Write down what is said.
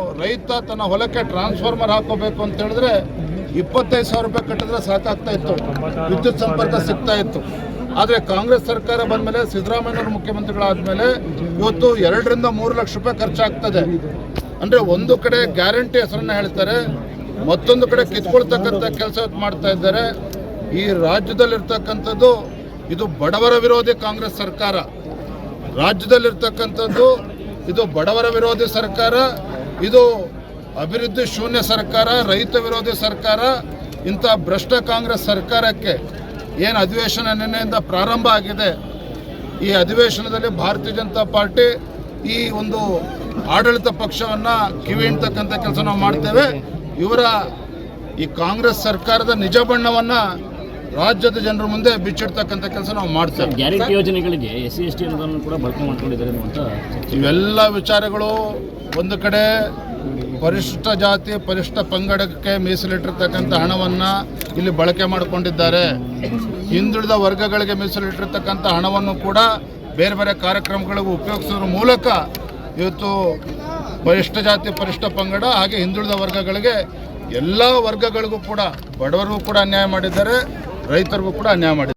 ರೈತ ತನ್ನ ಹೊಲಕ್ಕೆ ಟ್ರಾನ್ಸ್ಫಾರ್ಮರ್ ಹಾಕೋಬೇಕು ಅಂತ ಹೇಳಿದ್ರೆ ಇಪ್ಪತ್ತೈದು ಸಾವಿರ ರೂಪಾಯಿ ಕಟ್ಟಿದ್ರೆ ಸಾಕಾಗ್ತಾ ಇತ್ತು. ವಿದ್ಯುತ್ ಸಂಪರ್ಕ ಸಿಗ್ತಾ ಇತ್ತು. ಆದರೆ ಕಾಂಗ್ರೆಸ್ ಸರ್ಕಾರ ಬಂದಮೇಲೆ ಸಿದ್ದರಾಮಯ್ಯವ್ರ ಮುಖ್ಯಮಂತ್ರಿಗಳಾದಮೇಲೆ ಇವತ್ತು ಎರಡರಿಂದ ಮೂರು ಲಕ್ಷ ರೂಪಾಯಿ ಖರ್ಚಾಗ್ತದೆ. ಅಂದರೆ ಒಂದು ಕಡೆ ಗ್ಯಾರಂಟಿ ಹೆಸರನ್ನ ಹೇಳ್ತಾರೆ, ಮತ್ತೊಂದು ಕಡೆ ಕಿತ್ಕೊಳ್ತಕ್ಕಂಥ ಕೆಲಸ ಮಾಡ್ತಾ ಇದ್ದಾರೆ. ಈ ರಾಜ್ಯದಲ್ಲಿರ್ತಕ್ಕಂಥದ್ದು ಇದು ಬಡವರ ವಿರೋಧಿ ಕಾಂಗ್ರೆಸ್ ಸರ್ಕಾರ. ರಾಜ್ಯದಲ್ಲಿರ್ತಕ್ಕಂಥದ್ದು ಇದು ಬಡವರ ವಿರೋಧಿ ಸರ್ಕಾರ. ಇದು ಅಭಿವೃದ್ಧಿ ಶೂನ್ಯ ಸರ್ಕಾರ ರೈತ ವಿರೋಧಿ ಸರ್ಕಾರ ಇಂಥ ಭ್ರಷ್ಟ ಕಾಂಗ್ರೆಸ್ ಸರ್ಕಾರಕ್ಕೆ ಏನು ಅಧಿವೇಶನ ನಿನ್ನೆಯಿಂದ ಪ್ರಾರಂಭ ಆಗಿದೆ. ಈ ಅಧಿವೇಶನದಲ್ಲಿ ಭಾರತೀಯ ಜನತಾ ಪಾರ್ಟಿ ಈ ಒಂದು ಆಡಳಿತ ಪಕ್ಷವನ್ನು ಕಿವಿ ಹಿಂಡ್ತಕ್ಕಂಥ ಕೆಲಸ ನಾವು ಮಾಡ್ತೇವೆ. ಇವರ ಈ ಕಾಂಗ್ರೆಸ್ ಸರ್ಕಾರದ ನಿಜ ಬಣ್ಣವನ್ನು ರಾಜ್ಯದ ಜನರ ಮುಂದೆ ಬಿಚ್ಚಿಡ್ತಕ್ಕಂಥ ಕೆಲಸ ನಾವು ಮಾಡ್ತೇವೆ. ಗ್ಯಾರಂಟಿ ಯೋಜನೆಗಳಿಗೆ ಎಸ್ ಸಿ ಎಸ್ ಟಿ ಅನ್ನೋದನ್ನು ಕೂಡ ಬಳಕೆ ಮಾಡ್ಕೊಂಡಿದ್ದಾರೆ ಇವೆಲ್ಲ ವಿಚಾರಗಳು ಒಂದು ಕಡೆ ಪರಿಶಿಷ್ಟ ಜಾತಿ ಪರಿಶಿಷ್ಟ ಪಂಗಡಕ್ಕೆ ಮೀಸಲಿಟ್ಟಿರ್ತಕ್ಕಂಥ ಹಣವನ್ನು ಇಲ್ಲಿ ಬಳಕೆ ಮಾಡಿಕೊಂಡಿದ್ದಾರೆ. ಹಿಂದುಳಿದ ವರ್ಗಗಳಿಗೆ ಮೀಸಲಿಟ್ಟಿರ್ತಕ್ಕಂಥ ಹಣವನ್ನು ಕೂಡ ಬೇರೆ ಬೇರೆ ಕಾರ್ಯಕ್ರಮಗಳಿಗೂ ಉಪಯೋಗಿಸೋದ್ರ ಮೂಲಕ ಇವತ್ತು ಪರಿಷ್ಠ ಜಾತಿ, ಪರಿಷ್ಠ ಪಂಗಡ ಹಾಗೆ ಹಿಂದುಳಿದ ವರ್ಗಗಳಿಗೆ ಎಲ್ಲ ವರ್ಗಗಳಿಗೂ ಕೂಡ ಬಡವರಿಗೂ ಕೂಡ ಅನ್ಯಾಯ ಮಾಡಿದ್ದಾರೆ, ರೈತರಿಗೂ ಕೂಡ ಅನ್ಯಾಯ ಮಾಡಿದ್ದಾರೆ.